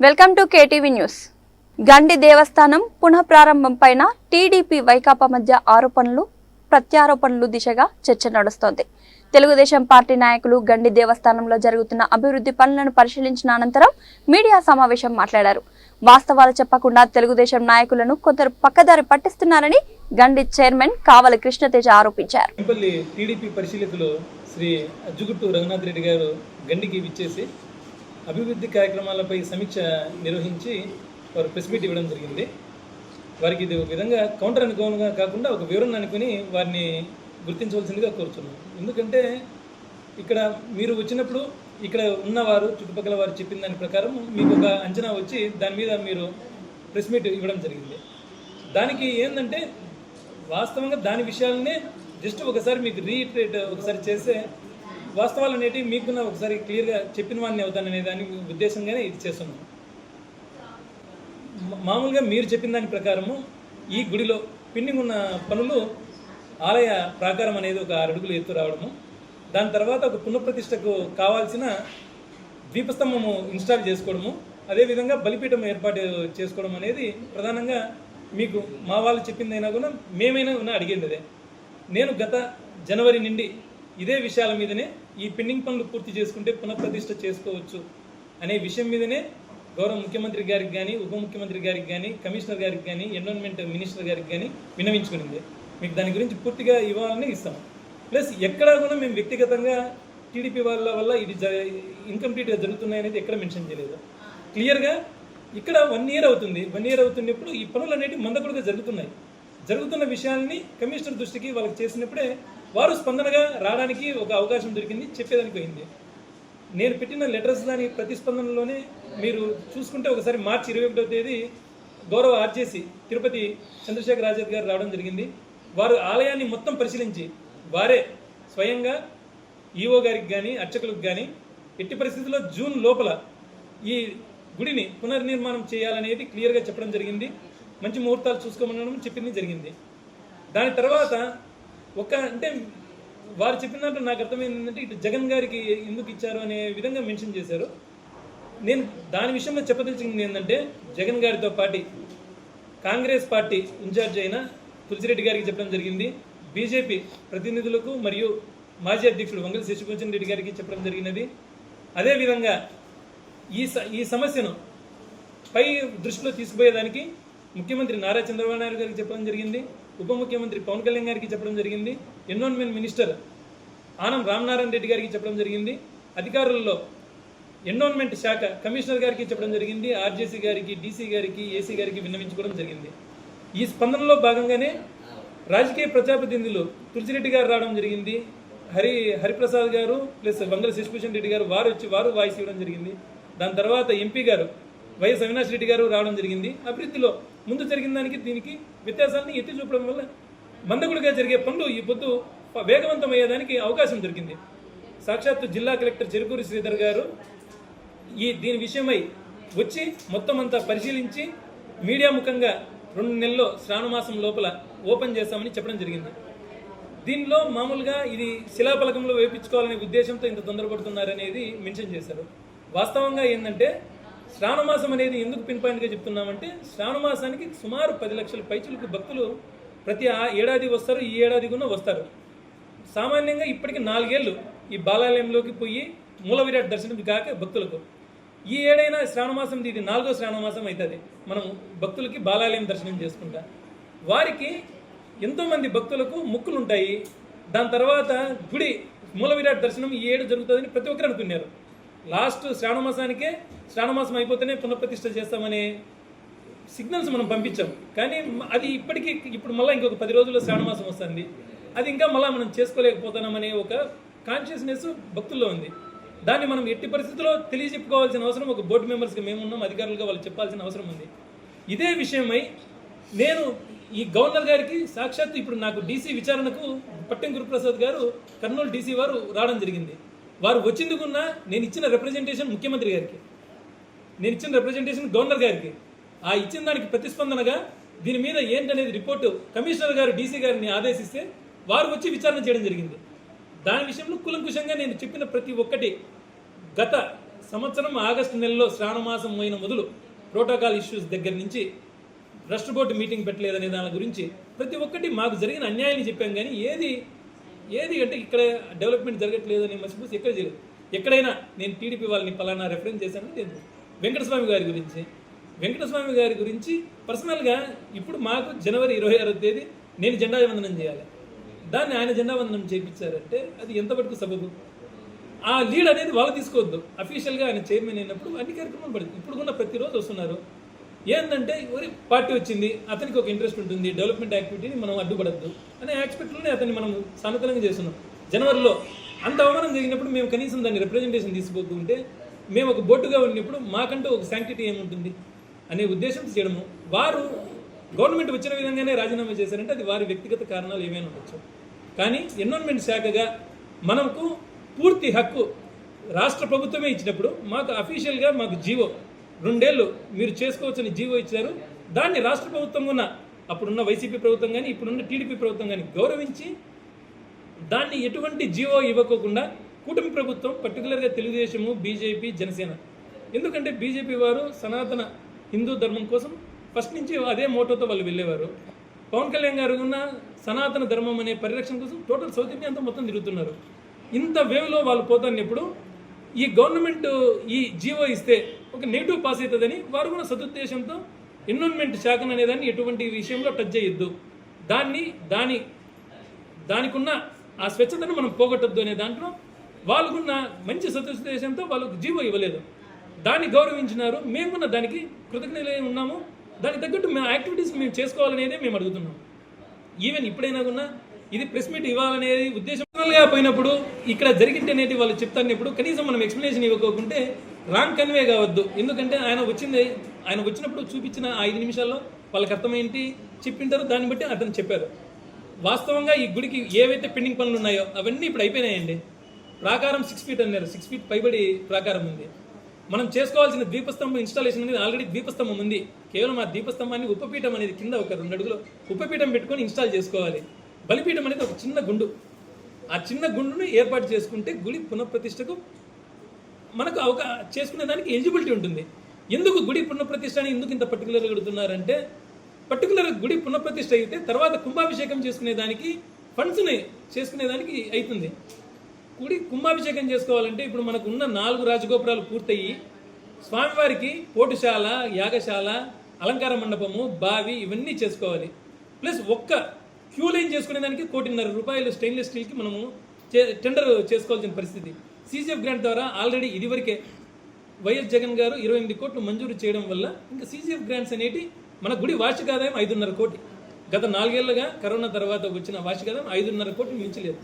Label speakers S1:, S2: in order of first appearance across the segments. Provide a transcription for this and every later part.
S1: Welcome to KTV news. Gandi దేవస్థానం పునః ప్రారంభం పైన టీడీపీ వైకాపా మధ్య ఆరోపణలు ప్రత్యారోపణలు దిశగా చర్చ నడుస్తోంది. తెలుగుదేశం పార్టీ నాయకులు గండి దేవస్థానంలో జరుగుతున్న అభివృద్ధి పనులను పరిశీలించిన అనంతరం మీడియా సమావేశం మాట్లాడారు. వాస్తవాలు చెప్పకుండా తెలుగుదేశం నాయకులను కొందరు పక్కదారి పట్టిస్తున్నారని గండి చైర్మన్ కావలి కృష్ణతేజ ఆరోపించారు.
S2: టీడీపీ పరిశీలకులు శ్రీ అజ్జుగుట్టు రఘునాథ్ రెడ్డి గారు గండికి విచ్చేసి అభివృద్ధి కార్యక్రమాలపై సమీక్ష నిర్వహించి వారు ప్రెస్ మీట్ ఇవ్వడం జరిగింది. వారికి ఇది ఒక విధంగా కౌంటర్ అనుకోనుగా కాకుండా ఒక వివరణ అనుకుని వారిని గుర్తించవలసిందిగా కోరుతున్నాం. ఎందుకంటే ఇక్కడ మీరు వచ్చినప్పుడు ఇక్కడ ఉన్నవారు చుట్టుపక్కల వారు చెప్పిన దాని ప్రకారం మీకు ఒక అంచనా వచ్చి దాని మీద మీరు ప్రెస్ మీట్ ఇవ్వడం జరిగింది. దానికి ఏంటంటే వాస్తవంగా దాని విషయాలనే జస్ట్ ఒకసారి మీకు రీట్రేట్ ఒకసారి చేస్తే వాస్తవాలు అనేటివి మీకున్న ఒకసారి క్లియర్గా చెప్పిన వాడిని అవుతాననే దాని ఉద్దేశంగానే ఇది చేస్తున్నాం. మామూలుగా మీరు చెప్పిన దాని ప్రకారము ఈ గుడిలో పెండింగ్ ఉన్న పనులు ఆలయ ప్రాకారం అనేది ఒక ఆరు అడుగులు ఎత్తు రావడము. దాని తర్వాత ఒక పునఃప్రతిష్టకు కావాల్సిన దీపస్తంభము ఇన్స్టాల్ చేసుకోవడము. అదేవిధంగా బలిపీఠం ఏర్పాటు చేసుకోవడం అనేది ప్రధానంగా మీకు మా వాళ్ళు చెప్పిందైనా కూడా మేమైనా ఉన్న అడిగేది అదే. నేను గత జనవరి నుండి ఇదే విషయాల మీదనే ఈ పెండింగ్ పనులు పూర్తి చేసుకుంటే పునఃప్రతిష్ట చేసుకోవచ్చు అనే విషయం మీదనే గౌరవ ముఖ్యమంత్రి గారికి కానీ ఉప ముఖ్యమంత్రి గారికి కానీ కమిషనర్ గారికి కానీ ఎన్విరాన్మెంట్ మినిస్టర్ గారికి కానీ విన్నవించుకునింది. మీకు దాని గురించి పూర్తిగా ఇవ్వాలని ఇస్తాం. ప్లస్ ఎక్కడా కూడా మేము వ్యక్తిగతంగా టీడీపీ వాళ్ళ వల్ల ఇది జ ఇన్కంప్లీట్గా జరుగుతున్నాయి అనేది ఎక్కడ మెన్షన్ చేయలేదు. క్లియర్గా ఇక్కడ వన్ ఇయర్ అవుతుంది. వన్ ఇయర్ అవుతున్నప్పుడు ఈ పనులు అనేవి మందకుడుగా జరుగుతున్నాయి. జరుగుతున్న విషయాల్ని కమిషనర్ దృష్టికి వాళ్ళకి చేసినప్పుడే వారు స్పందనగా రావడానికి ఒక అవకాశం దొరికింది చెప్పేదానికి పోయింది. నేను పెట్టిన లెటర్స్ దాని ప్రతిస్పందనలోనే మీరు చూసుకుంటే ఒకసారి మార్చి ఇరవై ఒకటో తేదీ గౌరవ ఆర్జేసి తిరుపతి చంద్రశేఖర్ ఆజాద్ గారు రావడం జరిగింది. వారు ఆలయాన్ని మొత్తం పరిశీలించి వారే స్వయంగా ఈఓ గారికి కానీ అర్చకులకు కానీ ఎట్టి పరిస్థితుల్లో జూన్ లోపల ఈ గుడిని పునర్నిర్మాణం చేయాలనేది క్లియర్గా చెప్పడం జరిగింది. మంచి ముహూర్తాలు చూసుకోమనడం చెప్పింది జరిగింది. దాని తర్వాత ఒక అంటే వారు చెప్పిన దాంట్లో నాకు అర్థమైంది ఏంటంటే ఇటు జగన్ గారికి ఎందుకు ఇచ్చారు అనే విధంగా మెన్షన్ చేశారు. నేను దాని విషయంలో చెప్పదలిచింది ఏంటంటే జగన్ గారితో పార్టీ కాంగ్రెస్ పార్టీ ఇన్ఛార్జ్ అయిన తులసిరెడ్డి గారికి చెప్పడం జరిగింది. బీజేపీ ప్రతినిధులకు మరియు మాజీ అధ్యక్షుడు వంగల శశిభూషణ్ రెడ్డి గారికి చెప్పడం జరిగినది. అదేవిధంగా ఈ స ఈ సమస్యను పై దృష్టిలో తీసుకుపోయేదానికి ముఖ్యమంత్రి నారా చంద్రబాబు నాయుడు గారికి చెప్పడం జరిగింది. ఉప ముఖ్యమంత్రి పవన్ కళ్యాణ్ గారికి చెప్పడం జరిగింది. ఎన్విరాన్మెంట్ మినిస్టర్ ఆనం రామనారాయణ రెడ్డి గారికి చెప్పడం జరిగింది. అధికారుల్లో ఎన్విరాన్మెంట్ శాఖ కమిషనర్ గారికి చెప్పడం జరిగింది. ఆర్జేసీ గారికి డీసీ గారికి ఏసీ గారికి విన్నవించుకోవడం జరిగింది. ఈ స్పందనలో భాగంగానే రాజకీయ ప్రజాప్రతినిధులు తులసిరెడ్డి గారు రావడం జరిగింది. హరి హరిప్రసాద్ గారు ప్లస్ వంగల శశిభూషణ్ రెడ్డి గారు వారు వచ్చి వారు వాయిస్ ఇవ్వడం జరిగింది. దాని తర్వాత ఎంపీ గారు వైఎస్ అవినాష్ రెడ్డి గారు రావడం జరిగింది. అభివృద్ధిలో ముందు జరిగిన దానికి దీనికి వ్యత్యాసాన్ని ఎత్తి చూపడం వల్ల మందగుడిగా జరిగే పనులు ఈ పొద్దు వేగవంతమయ్యేదానికి అవకాశం దొరికింది. సాక్షాత్తు జిల్లా కలెక్టర్ చెరుకూరి శ్రీధర్ గారు ఈ దీని విషయమై వచ్చి మొత్తం అంతా పరిశీలించి మీడియా ముఖంగా రెండు నెలల్లో శ్రావణమాసం లోపల ఓపెన్ చేస్తామని చెప్పడం జరిగింది. దీనిలో మామూలుగా ఇది శిలాఫలకంలో వేపించుకోవాలనే ఉద్దేశంతో ఇంత తొందరపడుతున్నారనేది మెన్షన్ చేశారు. వాస్తవంగా ఏంటంటే శ్రావణమాసం అనేది ఎందుకు పిన్ పాయింట్గా చెప్తున్నామంటే శ్రావణమాసానికి సుమారు పది లక్షల పైచులకు భక్తులు ప్రతి ఆ ఏడాది వస్తారు ఈ ఏడాది కూడా వస్తారు. సామాన్యంగా ఇప్పటికి నాలుగేళ్ళు ఈ బాలాలయంలోకి పోయి మూల విరాట్ దర్శనం కాక భక్తులకు. ఈ ఏడైనా శ్రావణమాసం ఇది నాలుగో శ్రావణమాసం అవుతుంది మనం భక్తులకి బాలాలయం దర్శనం చేసుకుంటా. వారికి ఎంతోమంది భక్తులకు ముక్కులు ఉంటాయి దాని తర్వాత గుడి మూల విరాట్ దర్శనం ఈ ఏడు జరుగుతుందని ప్రతి ఒక్కరు అనుకున్నారు. లాస్ట్ శ్రావణమాసానికే శ్రావణమాసం అయిపోతేనే పునఃప్రతిష్ఠ చేస్తామనే సిగ్నల్స్ మనం పంపించాం. కానీ అది ఇప్పటికీ ఇప్పుడు మళ్ళీ ఇంకొక పది రోజుల్లో శ్రావణమాసం వస్తుంది. అది ఇంకా మళ్ళీ మనం చేసుకోలేకపోతున్నామనే ఒక కాన్షియస్నెస్ భక్తుల్లో ఉంది. దాన్ని మనం ఎట్టి పరిస్థితుల్లో తెలియజెప్పుకోవాల్సిన అవసరం ఒక బోర్డు మెంబర్స్గా మేము ఉన్నాం అధికారులుగా వాళ్ళు చెప్పాల్సిన అవసరం ఉంది. ఇదే విషయమై నేను ఈ గవర్నర్ గారికి సాక్షాత్ ఇప్పుడు నాకు డీసీ విచారణకు పట్టెం గురుప్రసాద్ గారు కర్నూలు డీసీ వారు రావడం జరిగింది. వారు వచ్చిందుకున్నా నేను ఇచ్చిన రిప్రజెంటేషన్ ముఖ్యమంత్రి గారికి నేను ఇచ్చిన రిప్రజెంటేషన్ గవర్నర్ గారికి ఆ ఇచ్చిన దానికి ప్రతిస్పందనగా దీని మీద ఏంటనేది రిపోర్టు కమిషనర్ గారు డీసీ గారిని ఆదేశిస్తే వారు వచ్చి విచారణ చేయడం జరిగింది. దాని విషయంలో కులంకుశంగా నేను చెప్పిన ప్రతి ఒక్కటి గత సంవత్సరం ఆగస్టు నెలలో శ్రావణమాసం అయిన మొదలు ప్రోటోకాల్ ఇష్యూస్ దగ్గర నుంచి ట్రస్ట్ బోర్డు మీటింగ్ పెట్టలేదనే దాని గురించి ప్రతి ఒక్కటి మాకు జరిగిన అన్యాయాన్ని చెప్పాం కానీ ఏది ఏది అంటే ఇక్కడ డెవలప్మెంట్ జరగట్లేదు అని మర్చిపోతే ఎక్కడ జరగదు ఎక్కడైనా నేను టీడీపీ వాళ్ళని పలానా రెఫరెన్స్ చేశాను నేను వెంకటస్వామి గారి గురించి. వెంకటస్వామి గారి గురించి పర్సనల్గా ఇప్పుడు మాకు జనవరి ఇరవై ఆరో తేదీ నేను జెండా వందనం చేయాలి. దాన్ని ఆయన జెండా వందనం చేయించారంటే అది ఎంతవరకు సబబు? ఆ లీడ్ అనేది వాళ్ళు తీసుకోవద్దు. అఫీషియల్గా ఆయన చైర్మన్ అయినప్పుడు అన్ని కార్యక్రమాలు పడుతుంది. ఇప్పుడు కూడా ప్రతిరోజు వస్తున్నారు. ఏంటంటే ఎవరి పార్టీ వచ్చింది అతనికి ఒక ఇంట్రెస్ట్ ఉంటుంది డెవలప్మెంట్ యాక్టివిటీని మనం అడ్డుపడద్దు అనే యాక్స్పెక్ట్లోనే అతన్ని మనం సానుకూలంగా చేస్తున్నాం. జనవరిలో అంత అవమానం జరిగినప్పుడు మేము కనీసం దాన్ని రిప్రజెంటేషన్ ఉంటే మేము ఒక బోర్డుగా ఉన్నప్పుడు మాకంటూ ఒక శాంక్టిటీ ఏముంటుంది అనే ఉద్దేశంతో చేయడము. వారు గవర్నమెంట్ వచ్చిన విధంగానే రాజీనామా చేశారంటే అది వారి వ్యక్తిగత కారణాలు ఏమైనా ఉండొచ్చు. కానీ ఎన్విరాన్మెంట్ శాఖగా మనకు పూర్తి హక్కు రాష్ట్ర ప్రభుత్వమే ఇచ్చినప్పుడు మాకు అఫీషియల్గా మాకు జీవో రెండేళ్ళు మీరు చేసుకోవచ్చని జీవో ఇచ్చారు. దాన్ని రాష్ట్ర ప్రభుత్వం ఉన్న అప్పుడున్న వైసీపీ ప్రభుత్వం కానీ ఇప్పుడున్న టీడీపీ ప్రభుత్వం కానీ గౌరవించి దాన్ని ఎటువంటి జీవో ఇవ్వకోకుండా కూటమి ప్రభుత్వం పర్టికులర్గా తెలుగుదేశము బీజేపీ జనసేన. ఎందుకంటే బీజేపీ వారు సనాతన హిందూ ధర్మం కోసం ఫస్ట్ నుంచి అదే మోటోతో వాళ్ళు వెళ్ళేవారు. పవన్ కళ్యాణ్ గారు ఉన్న సనాతన ధర్మం అనే పరిరక్షణ కోసం టోటల్ సౌత్ ఇండియా అంతా మొత్తం తిరుగుతున్నారు. ఇంత వేవ్లో వాళ్ళు పోతున్నప్పుడు ఈ గవర్నమెంట్ ఈ జీవో ఇస్తే ఒక నెగిటివ్ పాస్ అవుతుందని వారు కూడా సదుద్దేశంతో ఎన్విరాన్మెంట్ శాఖను అనేదాన్ని ఎటువంటి విషయంలో టచ్ చేయొద్దు. దాన్ని దాని దానికున్న ఆ స్వచ్ఛతను మనం పోగొట్టద్దు అనే దాంట్లో వాళ్ళకున్న మంచి సదుద్దేశంతో వాళ్ళకు జీవో ఇవ్వలేదు. దాన్ని గౌరవించినారు. మేము కూడా దానికి కృతజ్ఞతలే ఉన్నాము. దానికి తగ్గట్టు మేము యాక్టివిటీస్ మేము చేసుకోవాలనేదే మేము అడుగుతున్నాం. ఈవెన్ ఇప్పుడైనా కూడా ఇది ప్రెస్ మీట్ ఇవ్వాలనేది ఉద్దేశంగా పోయినప్పుడు ఇక్కడ జరిగింటనేది వాళ్ళు చెప్తారనేప్పుడు కనీసం మనం ఎక్స్ప్లెనేషన్ ఇవ్వకోకుంటే రాంగ్ కన్వే కావద్దు. ఎందుకంటే ఆయన వచ్చింది ఆయన వచ్చినప్పుడు చూపించిన ఐదు నిమిషాల్లో వాళ్ళకి అర్థమేంటి చెప్పింటారో దాన్ని బట్టి అతను చెప్పారు. వాస్తవంగా ఈ గుడికి ఏవైతే పెండింగ్ పనులు ఉన్నాయో అవన్నీ ఇప్పుడు అయిపోయినాయండి. ప్రాకారం సిక్స్ ఫీట్ అన్నారు. సిక్స్ ఫీట్ పైబడి ప్రాకారం ఉంది. మనం చేసుకోవాల్సిన దీపస్తంభం ఇన్స్టాలేషన్ అనేది ఆల్రెడీ దీపస్తంభం ఉంది. కేవలం ఆ దీపస్తంభాన్ని ఉపపీఠం అనేది కింద ఒక రెండు అడుగులు ఉపపీఠం పెట్టుకొని ఇన్స్టాల్ చేసుకోవాలి. బలిపీఠం అనేది ఒక చిన్న గుండు. ఆ చిన్న గుండును ఏర్పాటు చేసుకుంటే గుడి పునఃప్రతిష్టకు మనకు అవకా చేసుకునే దానికి ఎలిజిబిలిటీ ఉంటుంది. ఎందుకు గుడి పునఃప్రతిష్ఠ అని ఎందుకు ఇంత పర్టికులర్గా అడుగుతున్నారంటే పర్టికులర్ గుడి పునఃప్రతిష్ఠ అయితే తర్వాత కుంభాభిషేకం చేసుకునే దానికి ఫండ్స్ని చేసుకునే దానికి అవుతుంది గుడి కుంభాభిషేకం చేసుకోవాలంటే ఇప్పుడు మనకు ఉన్న నాలుగు రాజగోపురాలు పూర్తయి స్వామివారికి పోటుశాల యాగశాల అలంకార మండపము బావి ఇవన్నీ చేసుకోవాలి. ప్లస్ ఒక్క క్యూ లైన్ చేసుకునే దానికి కోటిన్నర రూపాయలు స్టెయిన్లెస్ స్టీల్కి మనము చే- టెండర్ చేసుకోవాల్సిన పరిస్థితి. సీజీఎఫ్ గ్రాంట్ ద్వారా ఆల్రెడీ ఇదివరకే వైఎస్ జగన్ గారు ఇరవై ఎనిమిది కోట్లు మంజూరు చేయడం వల్ల ఇంకా సీజీఎఫ్ గ్రాంట్స్ అనేటి మన గుడి వార్షిక ఆదాయం ఐదున్నర కోటి. గత నాలుగేళ్ళుగా కరోనా తర్వాత వచ్చిన వార్షిక ఆదాయం ఐదున్నర కోట్లు మించలేదు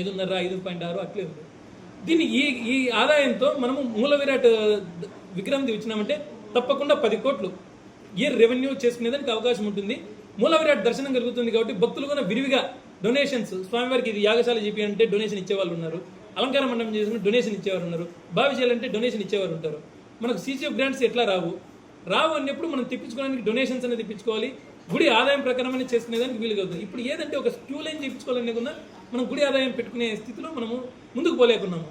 S2: ఐదున్నర ఐదు పాయింట్ ఆరు అట్లే ఉంది. దీన్ని ఈ ఈ ఆదాయంతో మనము మూల విరాట్ విగ్రహం తెచ్చినామంటే తప్పకుండా పది కోట్లు. ఇయర్ రెవెన్యూ చేసుకునేదానికి అవకాశం ఉంటుంది. మూల విరాట్ దర్శనం కలుగుతుంది కాబట్టి భక్తులు కూడా విరివిగా డొనేషన్స్ స్వామివారికి ఇది యాగశాల చెప్పి అంటే డొనేషన్ ఇచ్చేవాళ్ళు ఉన్నారు. అలంకార మండపం చేసుకుని డొనేషన్ ఇచ్చేవారు ఉన్నారు. బావి చేయాలంటే డొనేషన్ ఇచ్చేవారు ఉంటారు. మనకు సీసీఎఫ్ గ్రాంట్స్ ఎట్లా రావు? రావు అన్నప్పుడు మనం తెప్పించుకోవడానికి డొనేషన్స్ అనేది తెప్పించుకోవాలి. గుడి ఆదాయం ప్రకారం అనేది చేసుకునేదానికి వీలుగా అవుతుంది ఇప్పుడు ఏదంటే ఒక స్క్యూ లైన్ చేయించుకోవాలనే కూడా మనం గుడి ఆదాయం పెట్టుకునే స్థితిలో మనము ముందుకు పోలేకున్నాము.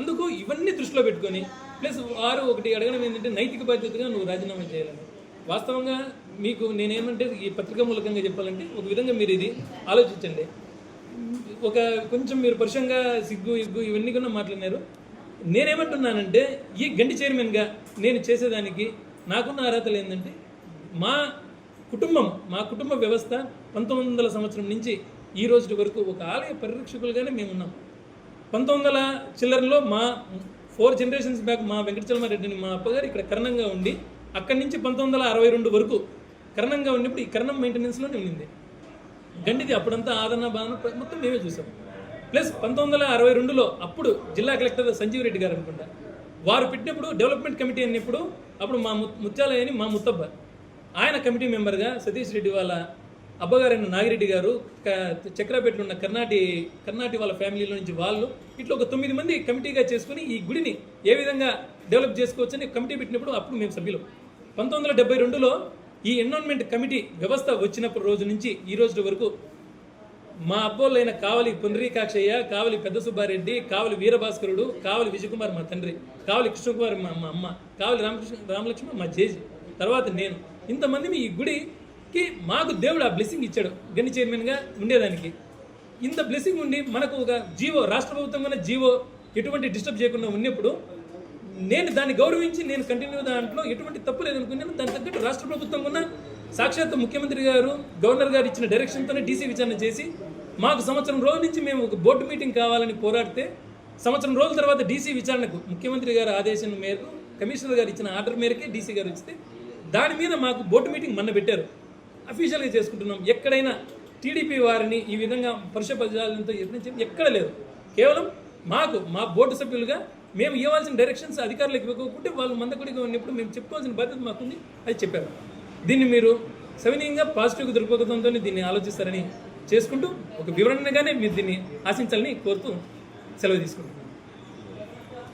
S2: అందుకు ఇవన్నీ దృష్టిలో పెట్టుకొని ప్లస్ వారు ఒకటి అడగడం ఏంటంటే నైతిక బాధ్యతగా నువ్వు రాజీనామా చేయాలని. వాస్తవంగా మీకు నేనేమంటే ఈ పత్రికా మూలకంగా చెప్పాలంటే ఒక విధంగా మీరు ఇది ఆలోచించండి. ఒక కొంచెం మీరు పరుషంగా సిగ్గు ఇగ్గు ఇవన్నీ కూడా మాట్లాడినారు. నేనేమంటున్నానంటే ఈ గండి చైర్మన్గా నేను చేసేదానికి నాకున్న అర్హతలు ఏంటంటే మా కుటుంబం మా కుటుంబ వ్యవస్థ పంతొమ్మిది వందల సంవత్సరం నుంచి ఈ రోజు వరకు ఒక ఆలయ పరిరక్షకులుగానే మేము ఉన్నాం పంతొమ్మిది వందల చిల్లరలో మా ఫోర్ జనరేషన్స్ బ్యాక్ మా వెంకటచలమారెడ్డిని మా అప్పగారు ఇక్కడ కరణంగా ఉండి అక్కడి నుంచి పంతొమ్మిది వందల అరవై రెండు వరకు కరణంగా ఉన్నప్పుడు ఈ కరణం మెయింటెనెన్స్లోనే ఉండింది. గండిది అప్పుడంతా ఆదరణ బాధన మొత్తం మేమే చూసాం. ప్లస్ పంతొమ్మిది వందల అరవై రెండులో అప్పుడు జిల్లా కలెక్టర్ సంజీవ్ రెడ్డి గారు అనుకుంటా వారు పెట్టినప్పుడు డెవలప్మెంట్ కమిటీ అన్నప్పుడు అప్పుడు మా ముత్యాలయని అని మా ముత్తబ్బ. ఆయన కమిటీ మెంబర్గా సతీష్ రెడ్డి వాళ్ళ అబ్బగారైన నాగిరెడ్డి గారు చక్రపేటలో ఉన్న కర్ణాటి కర్ణాటి వాళ్ళ ఫ్యామిలీలో నుంచి వాళ్ళు ఇట్లా ఒక తొమ్మిది మంది కమిటీగా చేసుకుని ఈ గుడిని ఏ విధంగా డెవలప్ చేసుకోవచ్చని కమిటీ పెట్టినప్పుడు అప్పుడు మేము సభ్యులు. పంతొమ్మిది వందల డెబ్బై రెండులో ఈ ఎన్విరాన్మెంట్ కమిటీ వ్యవస్థ వచ్చినప్పుడు రోజు నుంచి ఈ రోజు వరకు మా అబ్బోళ్ళైన కావలి పునరీకాక్షయ్య కావలి పెద్ద సుబ్బారెడ్డి కావలి వీరభాస్కరుడు కావలి విజయకుమార్ మా తండ్రి కావలి కృష్ణకుమార్ మా మా అమ్మ కావలి రామకృష్ణ రామలక్ష్మ మా జేజీ తర్వాత నేను. ఇంతమంది ఈ గుడికి మాకు దేవుడు ఆ బ్లెస్సింగ్ ఇచ్చాడు గని చైర్మన్గా ఉండేదానికి. ఇంత బ్లెస్సింగ్ ఉండి మనకు ఒక జీవో రాష్ట్ర ప్రభుత్వం కన్నా జీవో ఎటువంటి డిస్టర్బ్ చేయకుండా ఉన్నప్పుడు నేను దాన్ని గౌరవించి నేను కంటిన్యూ దాంట్లో ఎటువంటి తప్పు లేదనుకున్నాను. దాని తగ్గట్టు రాష్ట్ర ప్రభుత్వం కూడా సాక్షాత్ ముఖ్యమంత్రి గారు గవర్నర్ గారు ఇచ్చిన డైరెక్షన్తోనే డీసీ విచారణ చేసి మాకు సంవత్సరం రోజుల నుంచి మేము ఒక బోర్డు మీటింగ్ కావాలని పోరాడితే సంవత్సరం రోజుల తర్వాత డీసీ విచారణకు ముఖ్యమంత్రి గారి ఆదేశం మేరకు కమిషనర్ గారు ఇచ్చిన ఆర్డర్ మేరకే డీసీ గారు ఇస్తే దాని మీద మాకు బోర్డు మీటింగ్ మొన్న పెట్టారు. అఫీషియల్గా చేసుకుంటున్నాం. ఎక్కడైనా టీడీపీ వారిని ఈ విధంగా పరుష పదాలతో ఎక్కడ లేదు. కేవలం మాకు మా బోర్డు సభ్యులుగా మేము ఇవ్వాల్సిన డైరెక్షన్స్ అధికారులకు ఇవ్వకపోతే వాళ్ళు మందకొడిగా ఉన్నప్పుడు మేము చెప్పుకోవాల్సిన బాధ్యత మాకుంది అది చెప్పారు. దీన్ని మీరు సవినీయంగా పాజిటివ్గా దృక్పథంతో దీన్ని ఆలోచిస్తారని చేసుకుంటూ ఒక వివరణగానే మీరు దీన్ని ఆశించాలని కోరుతూ సెలవు తీసుకుంటున్నాను